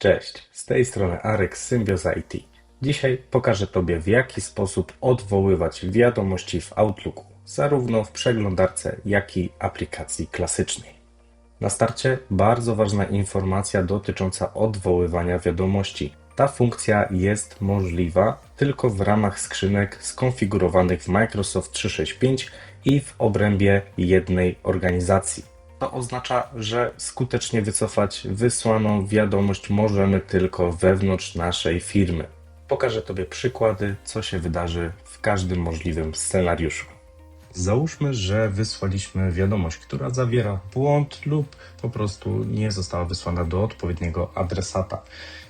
Cześć, z tej strony Arek z Symbioza IT. Dzisiaj pokażę Tobie w jaki sposób odwoływać wiadomości w Outlooku, zarówno w przeglądarce, jak i aplikacji klasycznej. Na starcie bardzo ważna informacja dotycząca odwoływania wiadomości. Ta funkcja jest możliwa tylko w ramach skrzynek skonfigurowanych w Microsoft 365 i w obrębie jednej organizacji. To oznacza, że skutecznie wycofać wysłaną wiadomość możemy tylko wewnątrz naszej firmy. Pokażę Tobie przykłady, co się wydarzy w każdym możliwym scenariuszu. Załóżmy, że wysłaliśmy wiadomość, która zawiera błąd lub po prostu nie została wysłana do odpowiedniego adresata.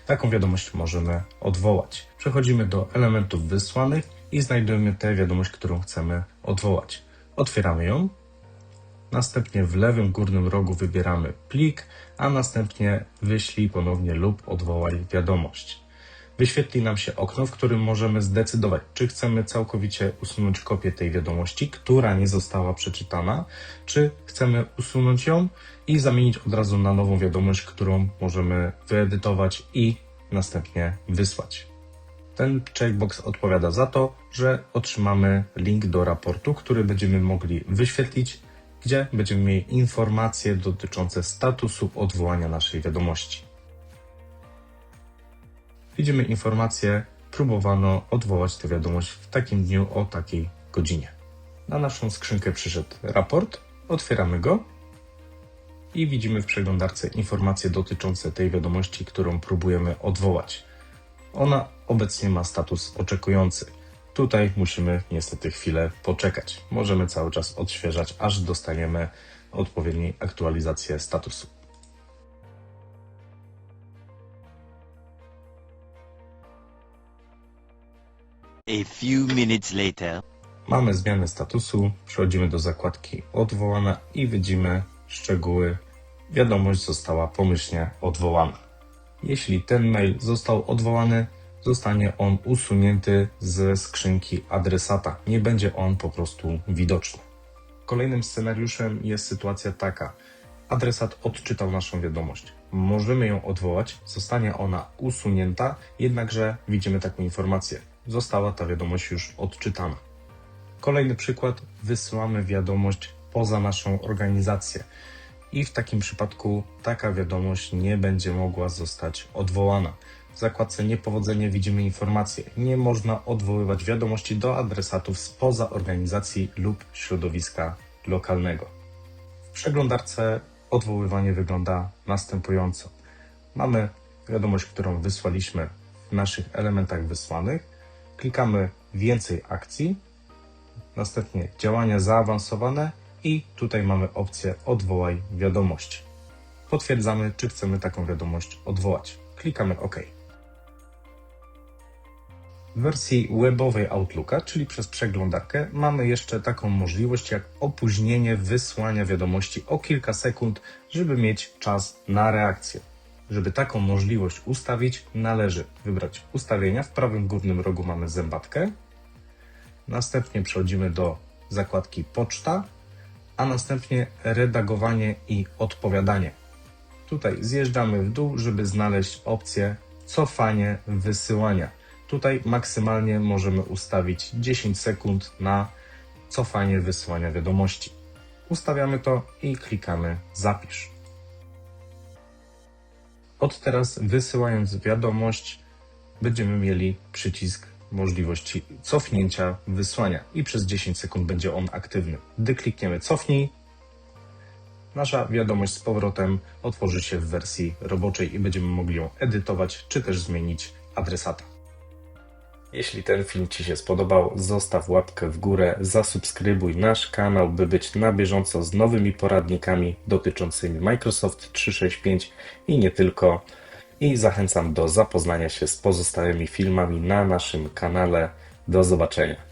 Taką wiadomość możemy odwołać. Przechodzimy do elementów wysłanych i znajdujemy tę wiadomość, którą chcemy odwołać. Otwieramy ją. Następnie w lewym górnym rogu wybieramy plik, a następnie wyślij ponownie lub odwołaj wiadomość. Wyświetli nam się okno, w którym możemy zdecydować, czy chcemy całkowicie usunąć kopię tej wiadomości, która nie została przeczytana, czy chcemy usunąć ją i zamienić od razu na nową wiadomość, którą możemy wyedytować i następnie wysłać. Ten checkbox odpowiada za to, że otrzymamy link do raportu, który będziemy mogli wyświetlić, gdzie będziemy mieli informacje dotyczące statusu odwołania naszej wiadomości. Widzimy informację, próbowano odwołać tę wiadomość w takim dniu o takiej godzinie. Na naszą skrzynkę przyszedł raport, otwieramy go i widzimy w przeglądarce informacje dotyczące tej wiadomości, którą próbujemy odwołać. Ona obecnie ma status oczekujący. Tutaj musimy niestety chwilę poczekać. Możemy cały czas odświeżać, aż dostaniemy odpowiedniej aktualizację statusu. A few minutes later. Mamy zmianę statusu, przechodzimy do zakładki odwołana i widzimy szczegóły. Wiadomość została pomyślnie odwołana. Jeśli ten mail został odwołany, zostanie on usunięty ze skrzynki adresata. Nie będzie on po prostu widoczny. Kolejnym scenariuszem jest sytuacja taka. Adresat odczytał naszą wiadomość. Możemy ją odwołać, zostanie ona usunięta, jednakże widzimy taką informację. Została ta wiadomość już odczytana. Kolejny przykład, wysyłamy wiadomość poza naszą organizację. I w takim przypadku taka wiadomość nie będzie mogła zostać odwołana. Zakładce Niepowodzenie widzimy informację. Nie można odwoływać wiadomości do adresatów spoza organizacji lub środowiska lokalnego. W przeglądarce odwoływanie wygląda następująco. Mamy wiadomość, którą wysłaliśmy w naszych elementach wysłanych. Klikamy więcej akcji, następnie działania zaawansowane i tutaj mamy opcję odwołaj wiadomość. Potwierdzamy, czy chcemy taką wiadomość odwołać. Klikamy OK. W wersji webowej Outlooka, czyli przez przeglądarkę, mamy jeszcze taką możliwość jak opóźnienie wysłania wiadomości o kilka sekund, żeby mieć czas na reakcję. Żeby taką możliwość ustawić, należy wybrać ustawienia. W prawym górnym rogu mamy zębatkę. Następnie przechodzimy do zakładki Poczta, a następnie redagowanie i odpowiadanie. Tutaj zjeżdżamy w dół, żeby znaleźć opcję cofanie wysyłania. Tutaj maksymalnie możemy ustawić 10 sekund na cofanie wysyłania wiadomości. Ustawiamy to i klikamy zapisz. Od teraz wysyłając wiadomość będziemy mieli przycisk możliwości cofnięcia wysłania i przez 10 sekund będzie on aktywny. Gdy klikniemy cofnij, nasza wiadomość z powrotem otworzy się w wersji roboczej i będziemy mogli ją edytować czy też zmienić adresata. Jeśli ten film Ci się spodobał, zostaw łapkę w górę, zasubskrybuj nasz kanał, by być na bieżąco z nowymi poradnikami dotyczącymi Microsoft 365 i nie tylko. I zachęcam do zapoznania się z pozostałymi filmami na naszym kanale. Do zobaczenia.